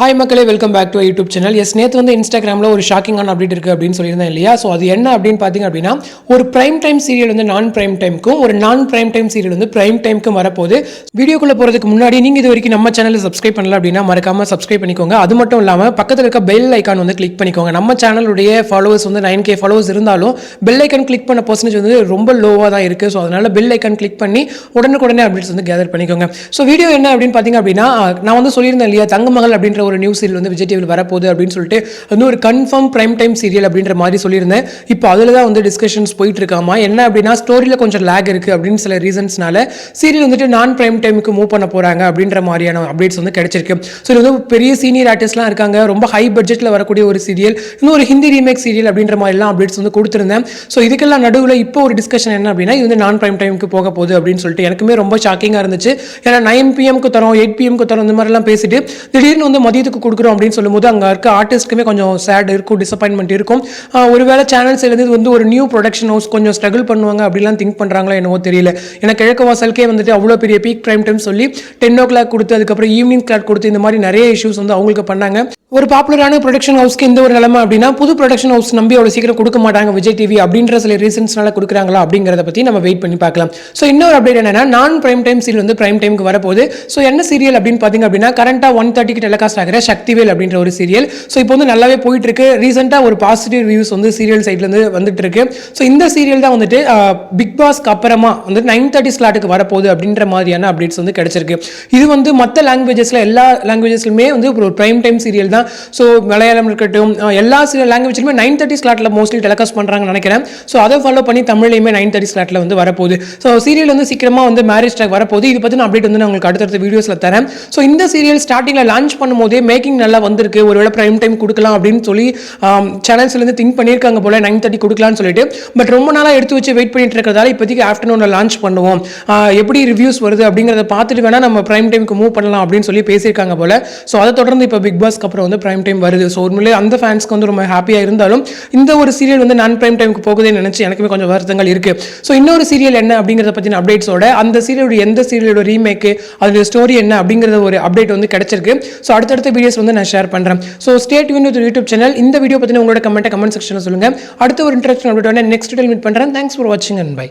Hi மக்களே welcome back to YouTube channel yes நேற்று வந்து இன்ஸ்டாகிராமில் ஒரு ஷாக்கிங்கான அப்டேட் இருக்குது அப்படின்னு சொல்லியிருந்தேன் இல்லையா? ஸோ அது என்ன அப்படின்னு பார்த்தீங்க அப்படின்னா ஒரு பிரைம் டைம் சீரியல் வந்து நான் பிரைம் டைமுக்கும் ஒரு நான் பிரைம் டைம் சீரியல் வந்து பிரைம் டைமுக்கும் வரப்போது வீடியோக்குள்ளே போகிறதுக்கு முன்னாடி நீங்கள் இது வரைக்கும் நம்ம சேனலில் சப்ஸ்கிரைப் பண்ணல அப்படின்னா மறக்காமல் சப்ஸ்கிரைப் பண்ணிக்கோங்க. அது மட்டும் இல்லாமல் பக்கத்தில் இருக்க பெல் ஐக்கான் வந்து கிளிக் பண்ணிக்கோங்க. நம்ம சேனலுடைய ஃபாலோவர்ஸ் வந்து நைன் கே ஃபாலோவர்ஸ் இருந்தாலும் பெல் ஐக்கான் கிளிக் பண்ண பர்சன்டேஜ் வந்து ரொம்ப லோவாக தான் இருக்குது ஸோ அதனால் பெல் ஐக்கான் கிளிக் பண்ணி உடனுக்குடனே அப்டேட்ஸ் வந்து கேதர் பண்ணிக்கோங்க. ஸோ வீடியோ என்ன அப்படின்னு பார்த்தீங்க அப்படின்னா நான் வந்து சொல்லியிருந்தேன் இல்லையா தங்கமகள் அப்படின்ற ஒரு நியூஸ் சீரியல் வந்து விஜய் டிவியில் வரப்போகுது அப்படின்னு சொல்லிட்டு வந்து ஒரு கன்ஃபார்ம் பிரைம் டைம் சீரியல் அப்படின்ற மாதிரி சொல்லியிருந்தேன். இப்போ அதில் தான் வந்து டிஸ்கஷன்ஸ் போயிட்டு இருக்காமா என்ன அப்படின்னா ஸ்டோரியில் கொஞ்சம் லேக் இருக்குது அப்படின்னு சில ரீசன்ஸ்னால சீரியல் வந்துட்டு நான் ப்ரைம் டைமுக்கு மூவ் பண்ண போகிறாங்க அப்படின்ற மாதிரியான அப்டேட்ஸ் வந்து கிடைச்சிருக்கு. ஸோ இது வந்து பெரிய சீனியர் ஆர்டிஸ்ட்லாம் இருக்காங்க. ரொம்ப ஹை பட்ஜெட்டில் வரக்கூடிய ஒரு சீரியல் இன்னும் ஒரு ஹிந்தி ரீமேக் சீரியல் அப்படின்ற மாதிரிலாம் அப்டேட்ஸ் வந்து கொடுத்துருந்தேன். ஸோ இதுக்கெல்லாம் நடுவில் இப்போ ஒரு டிஸ்கஷன் என்ன அப்படின்னா இது வந்து நான் பிரைம் டைமுக்கு போக போகுது அப்படின்னு சொல்லிட்டு எனக்குமே ரொம்ப ஷாக்கிங்காக இருந்துச்சு. ஏன்னா நைன் பிஎம்க்கு தரோம் எயிட் பிஎம்க்கு தரோம் இந்த மாதிரிலாம் பேசிட்டு திடீர்னு வந்து மதியத்துக்கு கொடுக்குறோம் அப்படின்னு சொல்லும்போது அங்கே இருக்க ஆர்டிஸ்ட்டுக்குமே கொஞ்சம் சேட் இருக்கும் டிசப்பாயின்மெண்ட் இருக்கும். ஒருவேளை சேனல்ஸ் இருந்து இது வந்து ஒரு நியூ ப்ரொடக்ஷன் ஹவுஸ் கொஞ்சம் ஸ்ட்ரகிள் பண்ணுவாங்க அப்படிலாம் திங்க் பண்ணுறாங்களா என்னவோ தெரியல. ஏன்னா கிழக்கு வாசலுக்கே வந்துட்டு அவ்வளோ பெரிய பீக் ப்ரைம் டைம் சொல்லி டென் ஓ கிளாக் கொடுத்து அதுக்கப்புறம் ஈவினிங் கிளாக் கொடுத்து இந்த மாதிரி நிறைய இஷ்யூஸ் வந்து அவங்களுக்கு பண்ணாங்க. ஒரு பாப்புலரான ப்ரொடக்ஷன் ஹவுஸ்க்கு இந்த ஒரு நிலைமை அப்படின்னா புது ப்ரொடக்ஷன் ஹவுஸ் நம்பி அவ்வளோ சீக்கிரம் கொடுக்க மாட்டாங்க விஜய் டிவி அப்படின்ற சில ரீசன்ஸ்னால கொடுக்குறாங்களா அப்படிங்கிறத பற்றி நம்ம வெயிட் பண்ணி பார்க்கலாம். ஸோ இன்னொரு அப்டேட் என்னன்னா நான் பிரைம் டைம் சீரியல் வந்து பிரைம் டைமுக்கு வரப்போகுது. ஸோ என்ன சீரியல் அப்படின்னு பார்த்தீங்க அப்படின்னா கரண்ட்டாக ஒன் தேர்ட்டிக்கு டெலிகாஸ்ட் ஆகிற சக்திவேல் அப்படின்ற ஒரு சீரியல் ஸோ இப்போ வந்து நல்லாவே போயிட்டு இருக்கு ரீசெண்டாக ஒரு பாசிட்டிவ் ரிவ்யூஸ் வந்து சீரியல் சைட்லேருந்து வந்துட்டு இருக்கு ஸோ இந்த சீரியல் தான் வந்துட்டு பிக் பாஸ்க்கு அப்புறமா வந்து நைன் தேர்ட்டி ஸ்லாட்டுக்கு வரப்போகுது அப்படின்ற மாதிரியான அப்டேட்ஸ் வந்து கிடைச்சிருக்கு. இது வந்து மற்ற லாங்குவேஜஸில் எல்லா லாங்குவேஜஸ்லுமே வந்து ஒரு பிரைம் டைம் சீரியல் தான். ஸோ மலையாளம் இருக்கட்டும் எல்லா எல்லா லாங்குவேஜ்லுமே நைன் தேர்ட்டி ஸ்லாட்டில் மோஸ்ட்லி டெலிகாஸ்ட் பண்ணுறாங்கன்னு நினைக்கிறேன். ஸோ அதை ஃபாலோ பண்ணி தமிழ்லையுமே நைன் தேர்ட்டி ஸ்லாட்டில் வந்து வரப்போகுது. ஸோ சீரியல் வந்து சீக்கிரமாக வந்து மேரேஜ் ட்ராக் வரப்போகுது. இது பற்றின அப்டேட் வந்து நான் உங்களுக்கு அடுத்தடுத்த வீடியோஸில் தரேன். ஸோ இந்த சீரியல் ஸ்டார்டிங்கில் லான்ச் பண்ணும்போது மேக்கிங் நல்லா வந்திருக்கு. ஒருவேளை ப்ரைம் டைம் கொடுக்கலாம் அப்படின்னு சொல்லி சேனல்ஸ்லேருந்து திங்க் பண்ணியிருக்காங்க போல நைன் தேர்ட்டி கொடுக்கலாம்னு சொல்லிட்டு. பட் ரொம்ப நாளாக எடுத்து வச்சு வெயிட் பண்ணிட்டு இருக்கிறதால இப்போதைக்கு ஆஃப்டர்நூனில் லான்ச் பண்ணுவோம். எப்படி ரிவ்யூஸ் வருது அப்படிங்கிறத பார்த்துட்டு வேணால் நம்ம ப்ரைம் டைமுக்கு மூவ் பண்ணலாம் அப்படின்னு சொல்லி பேசியிருக்காங்க போல. ஸோ அதை தொடர்ந்து இப்போ பிக் பாஸ்க்கு அப்புறம் வந்து ப்ரைம் டைம் வருது. ஸோ உண்மையிலே அந்த ஃபேன்ஸ்க்கு வந்து ரொம்ப ஹாப்பியாக இருந்தாலும் இந்த ஒரு சீரியல் வந்து நான் ப்ரைம் டைமுக்கு போகுதே நினச்சி எனக்குமே கொஞ்சம் வருத்தங்கள் இருக்கு. ஸோ இன்னொரு சீரியல் என்ன அப்படிங்கிறத பற்றின அப்டேட்ஸோட அந்த சீரியலோட எந்த சீரியலோட ரீமேக்கு அதோட ஸ்டோரி என்ன அப்படிங்கிறத ஒரு அப்டேட் வந்து கிடைச்சிருக்கு. ஸோ அடுத்தடுத்த வீடியோஸ் வந்து நான் ஷேர் பண்ணுறேன் so state with YouTube channel இந்த வீடியோ பற்றின உங்களோட கமெண்ட்டை கமெண்ட் செக்ஷனில் சொல்லுங்கள் அடுத்த ஒரு இன்ட்ரெஸ்ட் அப்டேட் நெக்ஸ்ட் டெல் மீட் பண்ணுறேன் தேங்க்ஸ் ஃபார் வாட்சிங் அண்ட் பை